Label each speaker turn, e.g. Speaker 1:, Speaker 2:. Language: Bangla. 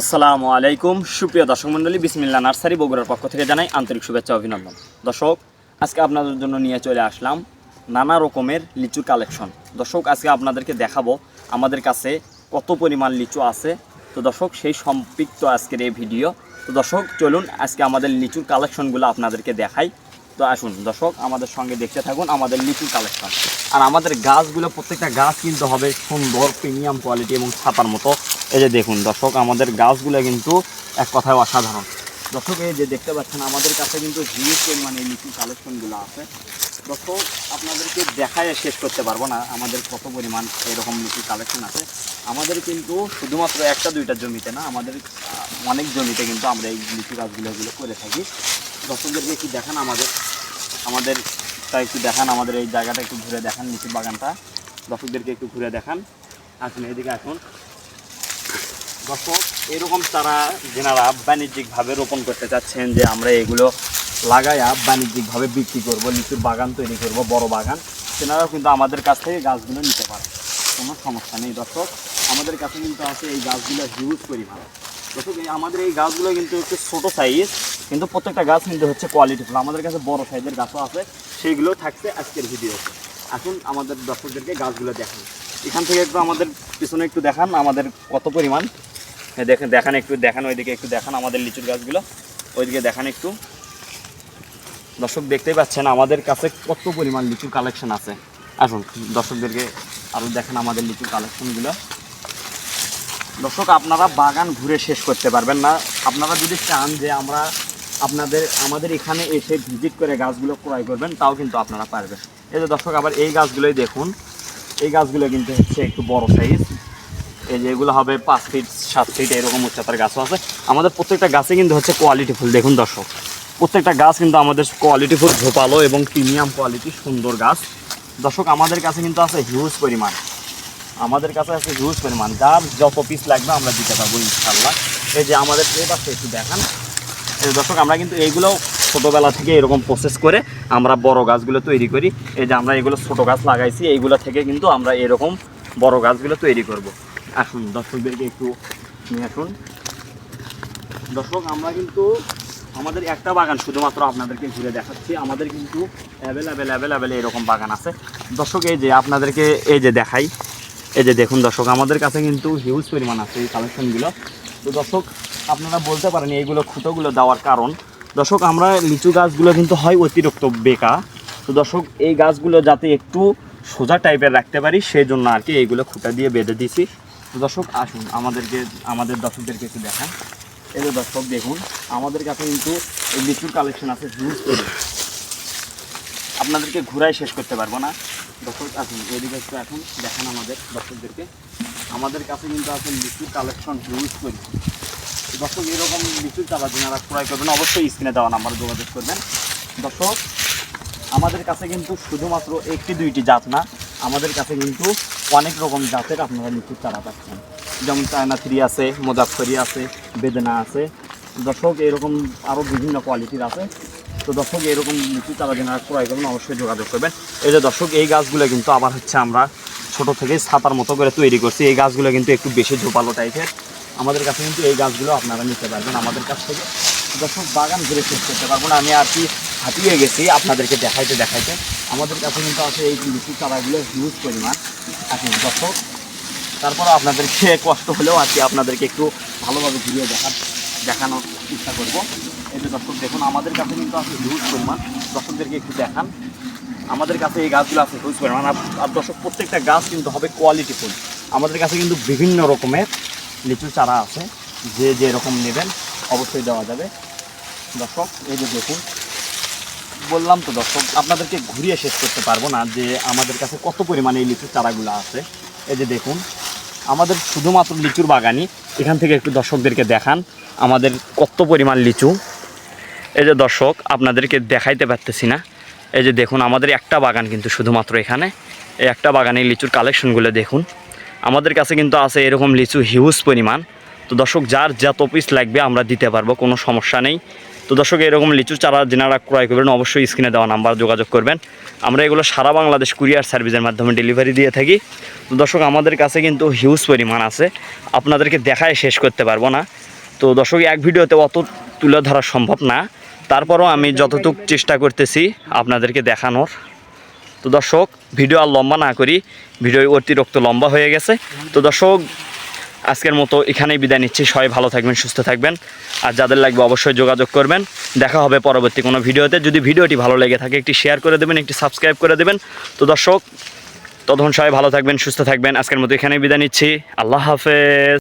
Speaker 1: আসসালামু আলাইকুম। সুপ্রিয় দর্শক মণ্ডলী বিসমিল্লা নার্সারি বগুড়ার পক্ষ থেকে জানাই আন্তরিক শুভেচ্ছা অভিনন্দন। দর্শক, আজকে আপনাদের জন্য নিয়ে চলে আসলাম নানা রকমের লিচুর কালেকশন। দর্শক, আজকে আপনাদেরকে দেখাবো আমাদের কাছে কত পরিমাণ লিচু আছে। তো দর্শক, সেই সম্পৃক্ত আজকের এই ভিডিও। তো দর্শক, চলুন আজকে আমাদের লিচুর কালেকশনগুলো আপনাদেরকে দেখাই। তো আসুন, দর্শক, আমাদের সঙ্গে দেখতে থাকুন আমাদের লিচুর কালেকশন। আর আমাদের গাছগুলো, প্রত্যেকটা গাছ কিন্তু হবে সুন্দর প্রিমিয়াম কোয়ালিটি এবং ছাতার মতো। এই যে দেখুন, দর্শক, আমাদের গাছগুলো কিন্তু এক কথায় অসাধারণ। দর্শক, এই যে দেখতে পাচ্ছেন, আমাদের কাছে কিন্তু হিউজ পরিমাণে এই লিচু কালেকশনগুলো আছে। দর্শক, আপনাদেরকে দেখায় শেষ করতে পারব না, আমাদের কত পরিমাণ এরকম লিচু কালেকশন আছে। আমাদের কিন্তু শুধুমাত্র একটা, দুইটা জমিতে না, আমাদের অনেক জমিতে কিন্তু আমরা এই লিচু গাছগুলো এগুলো করে থাকি। দর্শকদেরকে একটু দেখান আমাদের আমাদের তা একটু দেখান, আমাদের এই জায়গাটা একটু ঘুরে দেখান লিচু বাগানটা। দর্শকদেরকে একটু ঘুরে দেখান। আসুন, এদিকে আসুন। দর্শক, এরকম তারা যেনারা বাণিজ্যিকভাবে রোপণ করতে চাচ্ছেন যে আমরা এগুলো লাগাইয়া বাণিজ্যিকভাবে বিক্রি করব, লিচুর বাগান তৈরি করব, বড় বাগান তেনারাও কিন্তু আমাদের কাছ থেকে গাছগুলো নিতে পারে। কোনো সমস্যা নেই দর্শক, আমাদের কাছে কিন্তু আছে এই গাছগুলো হিউজ পরিমাণ। দর্শক আমাদের এই গাছগুলো কিন্তু একটু ছোটো সাইজ কিন্তু প্রত্যেকটা গাছ কিন্তু হচ্ছে কোয়ালিটিফুল আমাদের কাছে বড় সাইজের গাছও আছে সেইগুলো থাকছে আজকের ভিডিওতে এখন আমাদের দর্শকদেরকে গাছগুলো দেখান এখান থেকে একটু আমাদের পিছনে একটু দেখান, আমাদের কত পরিমাণ দেখেন, দেখান একটু, দেখান ওইদিকে, একটু দেখান আমাদের লিচুর গাছগুলো। ওইদিকে দেখান একটু। দর্শক দেখতেই পাচ্ছেন, আমাদের কাছে কত পরিমাণ লিচুর কালেকশন আছে। আসুন, দর্শকদেরকে আরও দেখেন আমাদের লিচুর কালেকশনগুলো। দর্শক, আপনারা বাগান ঘুরে শেষ করতে পারবেন না। আপনারা যদি চান যে আমরা আপনাদের, আমাদের এখানে এসে ভিজিট করে গাছগুলো ক্রয় করবেন, তাও কিন্তু আপনারা পারবেন। এই যে দর্শক, আবার এই গাছগুলোই দেখুন। এই গাছগুলো কিন্তু হচ্ছে একটু বড় সাইজ এই যে এগুলো হবে পাঁচ ফিট সাত ফিট এরকম উচ্চতার গাছও আছে। আমাদের প্রত্যেকটা গাছে কিন্তু হচ্ছে কোয়ালিটি ফুল। দেখুন দর্শক, প্রত্যেকটা গাছ কিন্তু আমাদের কোয়ালিটি ফুল, ঝোপালো এবং প্রিমিয়াম কোয়ালিটি সুন্দর গাছ। দর্শক, আমাদের কাছে কিন্তু আছে হিউজ পরিমাণ। আমাদের কাছে আছে হিউজ পরিমাণ। যার যত পিস লাগবে আমরা দিতে পারব ইনশাল্লাহ এই যে আমাদের এই পাশে একটু দেখান। দর্শক, আমরা কিন্তু এইগুলো ছোটোবেলা থেকে এরকম প্রসেস করে আমরা বড় গাছগুলো তৈরি করি। এই যে আমরা এগুলো ছোটো গাছ লাগাইছি, এইগুলো থেকে কিন্তু আমরা এরকম বড় গাছগুলো তৈরি করব। আসুন দর্শকদেরকে একটু নিয়ে আসুন। দর্শক, আমরা কিন্তু আমাদের একটা বাগান শুধুমাত্র আপনাদেরকে ঘুরে দেখাচ্ছি। আমাদের কিন্তু অ্যাভেলেবেল অ্যাভেলেবেল এরকম বাগান আছে। দর্শক, এই যে আপনাদেরকে এই যে দেখাই, এই যে দেখুন দর্শক, আমাদের কাছে কিন্তু হিউজ পরিমাণ আছে এই কালেকশনগুলো তো দর্শক, আপনারা বলতে পারেন এইগুলো খুঁটোগুলো দেওয়ার কারণ। দর্শক, আমরা লিচু গাছগুলো কিন্তু হয় অতিরিক্ত বেকা। তো দর্শক, এই গাছগুলো যাতে একটু সোজা টাইপের রাখতে পারি, সেই জন্য আর কি এইগুলো খুঁটা দিয়ে বেঁধে দিছি। তো দর্শক, আসুন, আমাদেরকে, আমাদের দর্শকদেরকে একটু দেখান। এই যে দর্শক, দেখুন, আমাদের কাছে কিন্তু এই লিচুর কালেকশন আছে হিউজ করে আপনাদেরকে ঘুরাই শেষ করতে পারব না। দর্শক, আসুন, এদিকে একটু এখন দেখান আমাদের দর্শকদেরকে। আমাদের কাছে কিন্তু আছে লিচুর কালেকশন হিউজ করে দর্শক, এরকম লিচুর চারা যারা ক্রয় করবেন, অবশ্যই স্ক্রিনে দেওয়া নাম্বার যোগাযোগ করবেন। দর্শক, আমাদের কাছে কিন্তু শুধুমাত্র একটি দুইটি জাত না, আমাদের কাছে কিন্তু অনেক রকম জাতের আপনারা লিচুর চারা পাচ্ছেন। যেমন চায়না থ্রি আছে মোজাফরি আছে, বেদনা আছে। দর্শক, এরকম আরও বিভিন্ন কোয়ালিটির আছে। তো দর্শক, এরকম লিচু চারা যারা ক্রয় করবেন, অবশ্যই যোগাযোগ করবেন। এই যে দর্শক, এই গাছগুলো কিন্তু আবার হচ্ছে আমরা ছোট থেকে ছাতার মতো করে তৈরি করছি। এই গাছগুলো কিন্তু একটু বেশি ঝোপালো টাইপের। আমাদের কাছে কিন্তু এই গাছগুলো আপনারা নিতে পারবেন আমাদের কাছ থেকে। দর্শক, বাগান ঘুরে শেষ করতে পারব না। আমি আর কি হাঁটিয়ে গেছি, আপনাদেরকে দেখাইতে দেখাইতে। আমাদের কাছে কিন্তু আছে এই লিচু চারাগুলো হিউজ পরিমাণ। এখন দর্শক তারপরে আপনাদেরকে কষ্ট হলেও আর কি আপনাদেরকে একটু ভালোভাবে ঘুরিয়ে দেখার দেখানোর চেষ্টা করব। এই যে দর্শক, দেখুন, আমাদের কাছে কিন্তু আছে হিউজ পরিমাণ। দর্শকদেরকে একটু দেখান। আমাদের কাছে এই গাছগুলো আছে হিউজ পরিমাণ। আর দর্শক, প্রত্যেকটা গাছ কিন্তু হবে কোয়ালিটি ফুল। আমাদের কাছে কিন্তু বিভিন্ন রকমের লিচু চারা আছে। যে যে রকম নেবেন, অবশ্যই দেওয়া যাবে। দর্শক, এই যে দেখুন বললাম তো দর্শক, আপনাদেরকে ঘুরিয়ে শেষ করতে পারব না যে আমাদের কাছে কত পরিমাণে এই লিচুর চারাগুলো আছে। এই যে দেখুন, আমাদের শুধুমাত্র লিচুর বাগানই। এখান থেকে একটু দর্শকদেরকে দেখান আমাদের কত পরিমাণ লিচু। এই যে দর্শক, আপনাদেরকে দেখাইতে পারতেছি না। এই যে দেখুন, আমাদের একটা বাগান কিন্তু শুধুমাত্র এখানে। এই একটা বাগানে লিচুর কালেকশনগুলো দেখুন। আমাদের কাছে কিন্তু আছে এরকম লিচু হিউজ পরিমাণ। তো দর্শক, যার যত পিস লাগবে আমরা দিতে পারব, কোনো সমস্যা নেই। তো দর্শক, এরকম লিচু চারা যেনারা ক্রয় করবেন, অবশ্যই স্ক্রিনে দেওয়া নাম্বার যোগাযোগ করবেন। আমরা এগুলো সারা বাংলাদেশ কুরিয়ার সার্ভিসের মাধ্যমে ডেলিভারি দিয়ে থাকি। তো দর্শক, আমাদের কাছে কিন্তু হিউজ পরিমাণ আছে। আপনাদেরকে দেখায় শেষ করতে পারব না। তো দর্শক, এক ভিডিওতে অত তুলে ধরা সম্ভব না। তারপরও আমি যতটুকু চেষ্টা করতেছি আপনাদেরকে দেখানোর। তো দর্শক, ভিডিও আর লম্বা না করি। ভিডিও অতিরিক্ত লম্বা হয়ে গেছে। তো দর্শক আজকের মতো এখানেই বিদায় নিচ্ছি। সবাই ভালো থাকবেন, সুস্থ থাকবেন। আর যাদের লাগবে অবশ্যই যোগাযোগ করবেন। দেখা হবে পরবর্তী কোনো ভিডিওতে। যদি ভিডিওটি ভালো লেগে থাকে, একটি শেয়ার করে দেবেন, একটি সাবস্ক্রাইব করে দেবেন। তো দর্শক তখন সবাই ভালো থাকবেন, সুস্থ থাকবেন। আজকের মতো এখানেই বিদায় নিচ্ছি। আল্লাহ হাফেজ।